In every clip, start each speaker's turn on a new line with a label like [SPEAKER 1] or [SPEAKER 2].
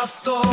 [SPEAKER 1] pastor.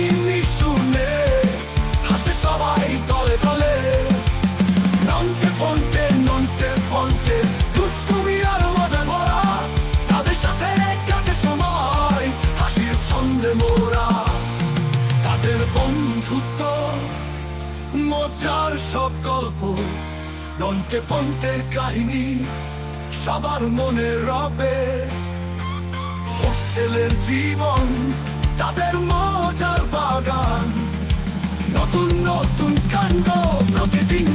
[SPEAKER 1] Hindi শুনে হাসে সবাই দলে দলে নন্তে ফন্তে আর তাদের সাথে কাটে সময়, হাসির ছন্দে তাদের বন্ধুত্ব, মজার সব গল্প। নন্তে ফন্তের কাহিনী, সবার মনে রবে। হোস্টেলের জীবন তাদের মজার বাগান। নতুন নতুন কাণ্ড প্রতিদিন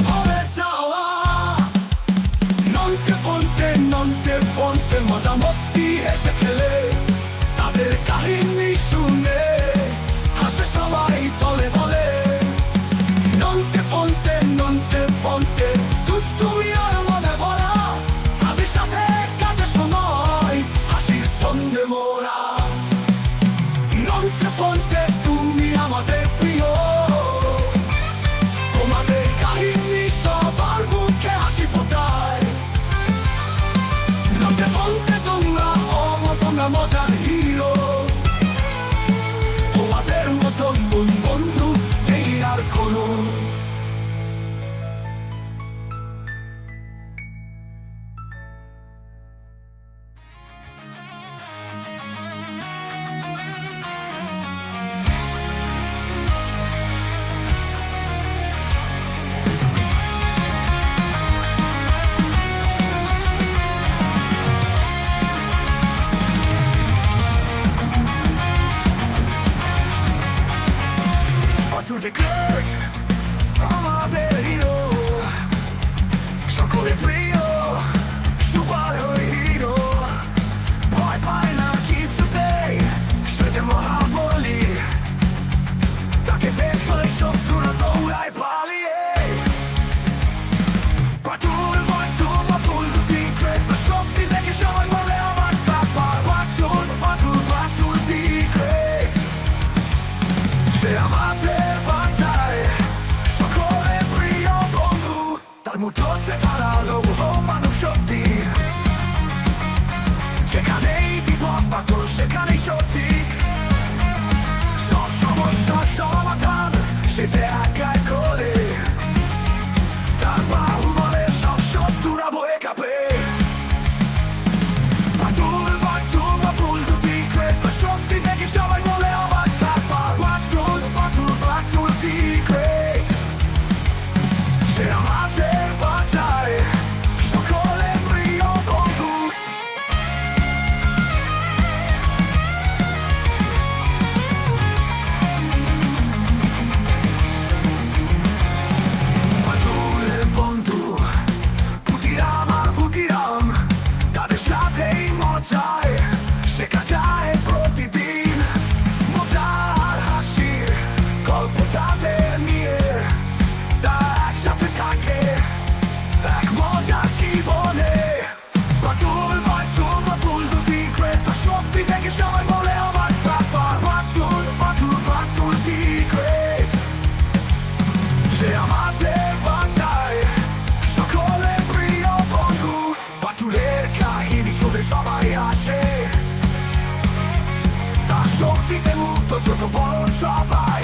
[SPEAKER 1] ছোট বড় সবাই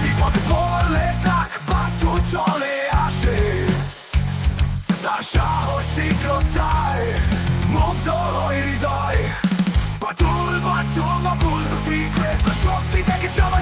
[SPEAKER 1] বিপদে পড়লে তাক বাটু চলে আসে তার সাহসিকতায় মুগ্ধ হয়ে হৃদয় বাটুল বাটুল বাবুল বিক্রেতা শক্তি থেকে সবাই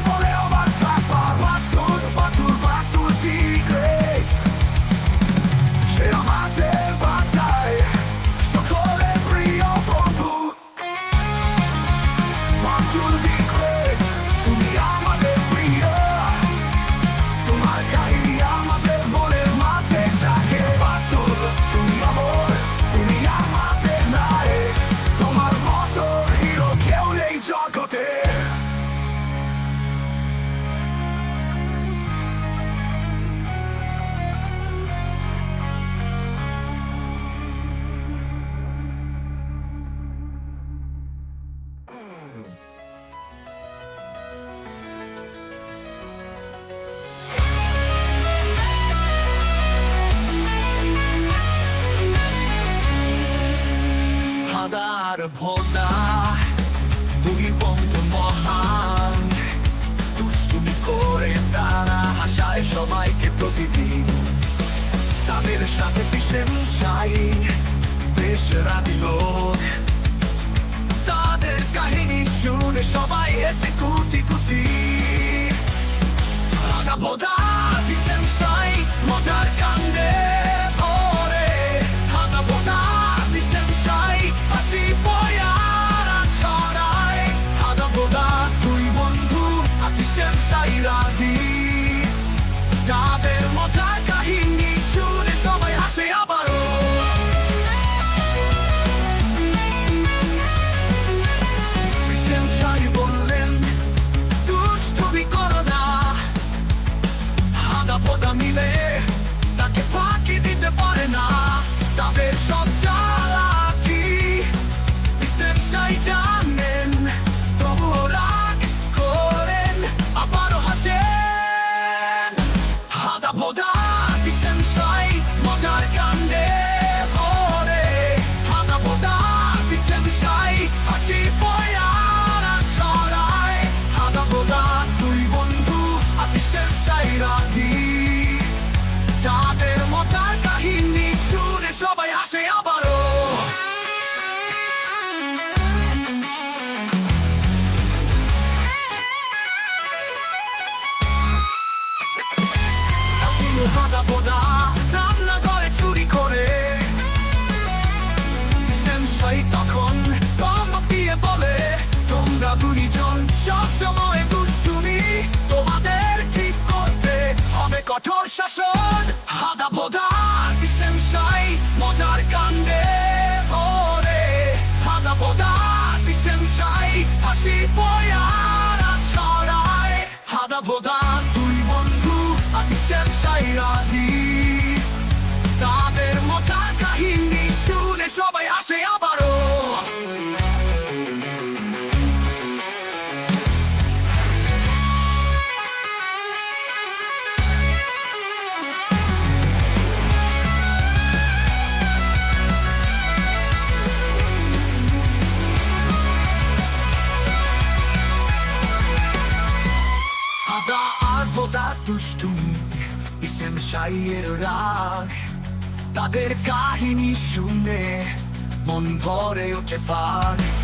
[SPEAKER 1] বিশ্বের আদি লোক তাদের কাহিনী শুনে সবাই এসে কুটি কুটি আগাবোধা ব্যবধান দুই বন্ধু আমি শ্যাম সাইরা ভাইয়ের রাগ তাদের কাহিনী শুনে মন ভরে ওঠে ফাঁস